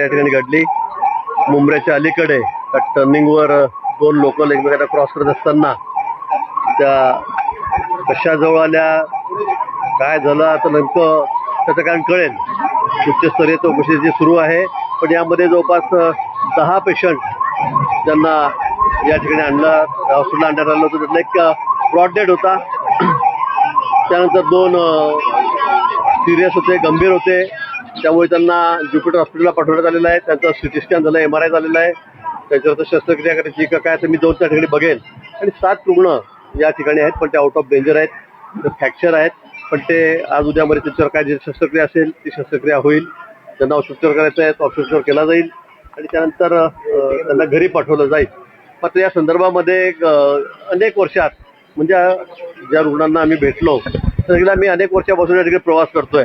या ठिकाणी घडली. मुंबऱ्याच्या अलीकडे त्या टर्निंगवर दोन लोक एकमेकांना क्रॉस करत असताना त्या कशा जवळ आल्या काय झालं आता नेमकं त्याचं कारण कळेल. उच्चस्तरीय चौकशी जी सुरू आहे पण यामध्ये जवळपास दहा पेशंट ज्यांना या ठिकाणी आणलं हॉस्पिटलला आणण्यात आलं होतं. त्यातला एक ब्रॉड डेड होता. त्यानंतर दोन सिरियस होते गंभीर होते. त्यामुळे त्यांना ज्युपिटर हॉस्पिटलला पाठवण्यात आलेलं आहे. त्यांचं सिटी स्कॅन झालं एम आर आय झालेलं आहे. त्याच्यावर तर शस्त्रक्रिया करायची का काय तर मी दोन त्या ठिकाणी बघेन. आणि सात रुग्ण या ठिकाणी आहेत पण ते आउट ऑफ डेंजर आहेत. फ्रॅक्चर आहेत. पण ते आज उद्यामध्ये त्यांच्यावर काय जे शस्त्रक्रिया असेल ती शस्त्रक्रिया होईल. त्यांना औषधोपचार करायचं आहे तो औषधोपचार केला जाईल. आणि त्यानंतर त्यांना घरी पाठवलं जाईल. मात्र या संदर्भामध्ये अनेक वर्षात म्हणजे ज्या रुग्णांना आम्ही भेटलो तर मी अनेक वर्षापासून या ठिकाणी प्रवास करतोय.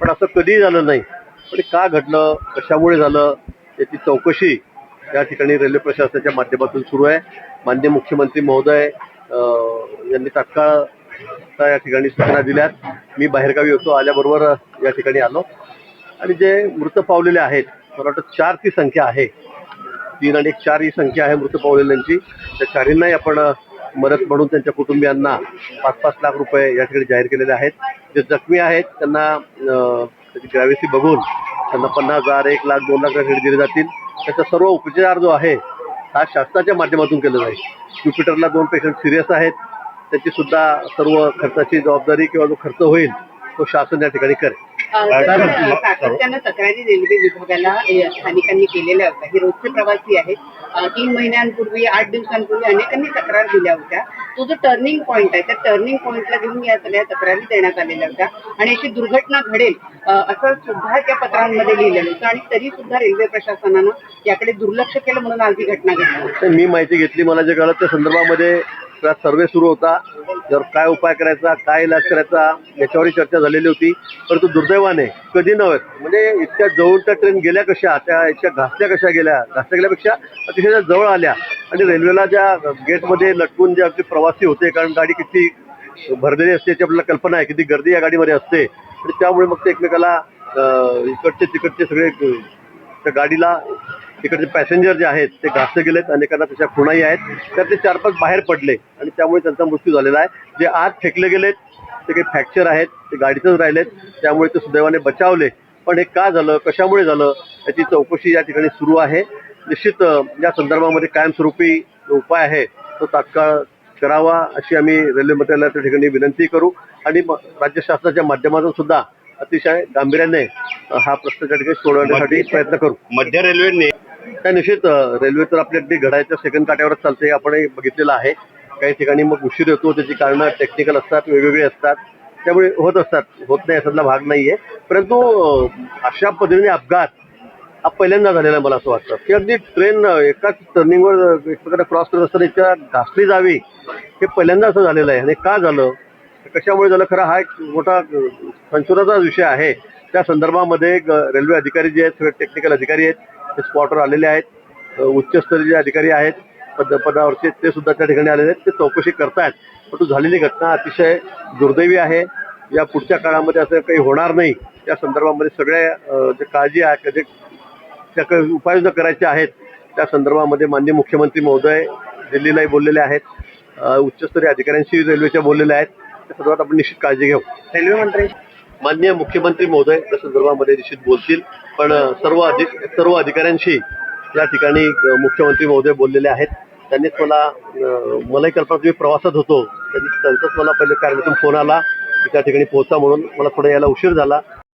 पण असं कधीही झालं नाही. पण का घडलं कशामुळे झालं याची चौकशी या ठिकाणी रेल्वे प्रशासनाच्या माध्यमातून सुरू आहे. मान्य मुख्यमंत्री महोदय यांनी तात्काळ या ठिकाणी सूचना दिल्यात. मी बाहेरगावी होतो आल्याबरोबर या ठिकाणी आलो. आणि जे मृत पावलेले आहेत मला वाटतं चार ती संख्या आहे. तीन आणि एक चार ही संख्या आहे मृत पावलेल्यांची. त्या चारींनाही आपण मदत म्हणून त्यांच्या कुटुंबियांना पाच पाच लाख रुपये या ठिकाणी जाहीर केलेले आहेत. जे जखमी आहेत त्यांना त्याची ग्रॅव्हिटी बघून त्यांना पन्नास हजार एक लाख दोन लाख रुपये दिले जातील. त्याचा सर्व उपचार जो आहे हा शासनाच्या माध्यमातून केला जाईल. ज्युपिटरला दोन पेशंट सिरियस आहेत. त्याची सुद्धा सर्व खर्चाची जबाबदारी किंवा जो खर्च होईल तो शासन या ठिकाणी करेल. सातत्यानं तक्रारी रेल्वे विभागाला स्थानिकांनी केलेल्या होत्या. हे रोजचे प्रवासी आहेत. तीन महिन्यांपूर्वी आठ दिवसांपूर्वी अनेकांनी तक्रार दिल्या होत्या. तो जो टर्निंग पॉईंट आहे त्या टर्निंग पॉईंटला घेऊन या सगळ्या तक्रारी देण्यात आलेल्या होत्या. आणि अशी दुर्घटना घडेल असं सुद्धा त्या पत्रांमध्ये लिहिलेलं होतं. आणि तरी सुद्धा रेल्वे प्रशासनानं याकडे दुर्लक्ष केलं म्हणून आज ही घटना घडली. तर मी माहिती घेतली मला जे कळलं त्या संदर्भामध्ये सर्वे सुरू होता. जर काय उपाय करायचा काय इलाज करायचा याच्यावरही चर्चा झालेली होती. परंतु दुर्दैवाने कधी नव्हे म्हणजे इतक्या जवळ त्या ट्रेन गेल्या कशा त्या इतक्या घासल्या कशा गेल्या घासल्या गेल्यापेक्षा अतिशय जवळ आल्या. आणि रेल्वेला ज्या गेटमध्ये लटकून जे आपले प्रवासी होते कारण गाडी किती भरलेली असते याची आपल्याला कल्पना आहे किती गर्दी या गाडीमध्ये असते. आणि त्यामुळे मग ते एकमेकाला इकडचे तिकडचे सगळे त्या गाडीला तिकडचे पॅसेंजर जे आहेत ते घासले गेलेत अनेकांना त्याच्या खुणाही आहेत. तर ते चार पाच बाहेर पडले आणि त्यामुळे त्यांचा मृत्यू झालेला आहे. जे आत फेकले गेलेत ते काही फ्रॅक्चर आहेत ते गाडीतच राहिलेत. त्यामुळे ते सुदैवाने बचावले. पण हे का झालं कशामुळे झालं याची चौकशी या ठिकाणी सुरू आहे. निश्चित या संदर्भामध्ये कायमस्वरूपी उपाय आहे तो तात्काळ करावा अशी आम्ही रेल्वे मंत्र्याला त्या ठिकाणी विनंती करू. आणि राज्य शासनाच्या माध्यमातून सुद्धा अतिशय गांभीर्याने हा प्रश्न त्या ठिकाणी सोडवण्यासाठी प्रयत्न करू. मध्य रेल्वेने काय निश्चित रेल्वे तर आपली अगदी घड्याच्या सेकंड काट्यावरच चालते आपणही बघितलेलं आहे. काही ठिकाणी मग उशीर येतो त्याची कारणं टेक्निकल असतात वेगवेगळी असतात. त्यामुळे होत असतात होत नाही याच्यातला भाग नाहीये. परंतु अशा पद्धतीने अपघात हा पहिल्यांदा झालेला आहे मला असं वाटतं. की अगदी ट्रेन एकाच टर्निंगवर एकमेकांना क्रॉस करत असताना इतक्या घासली जावी हे पहिल्यांदा असं झालेलं आहे. आणि का झालं? कशामुळे झालं? खरं हा एक मोठा संशोधनाचा विषय आहे. त्या संदर्भामध्ये रेल्वे अधिकारी जे आहेत सगळे टेक्निकल अधिकारी आहेत ते स्पॉटवर आलेले आहेत. उच्चस्तरीय जे अधिकारी आहेत पद पदावरचे ते सुद्धा त्या ठिकाणी आलेले आहेत. ते चौकशी करतायत. परंतु झालेली घटना अतिशय दुर्दैवी आहे. या पुढच्या काळामध्ये असं काही होणार नाही. या संदर्भामध्ये सगळ्या जे काळजी आहे जे त्या उपाययोजना करायच्या आहेत. त्या संदर्भामध्ये माननीय मुख्यमंत्री महोदय दिल्लीलाही बोललेले आहेत. उच्चस्तरीय अधिकाऱ्यांशी रेल्वेच्या बोललेले आहेत. त्या संदर्भात आपण निश्चित काळजी घेऊ. रेल्वे मंत्री. माननीय मुख्यमंत्री महोदय त्या संदर्भामध्ये निश्चित बोलतील. पण सर्व अधिक सर्व अधिकाऱ्यांशी या ठिकाणी मुख्यमंत्री महोदय बोललेले आहेत. त्यांनीच मला मलाही कल्पना तुम्ही प्रवासात होतो. त्यांनी त्यांचाच मला पहिले कार्यालयातून फोन आला. की त्या ठिकाणी पोहोचा म्हणून मला थोडा यायला उशीर झाला.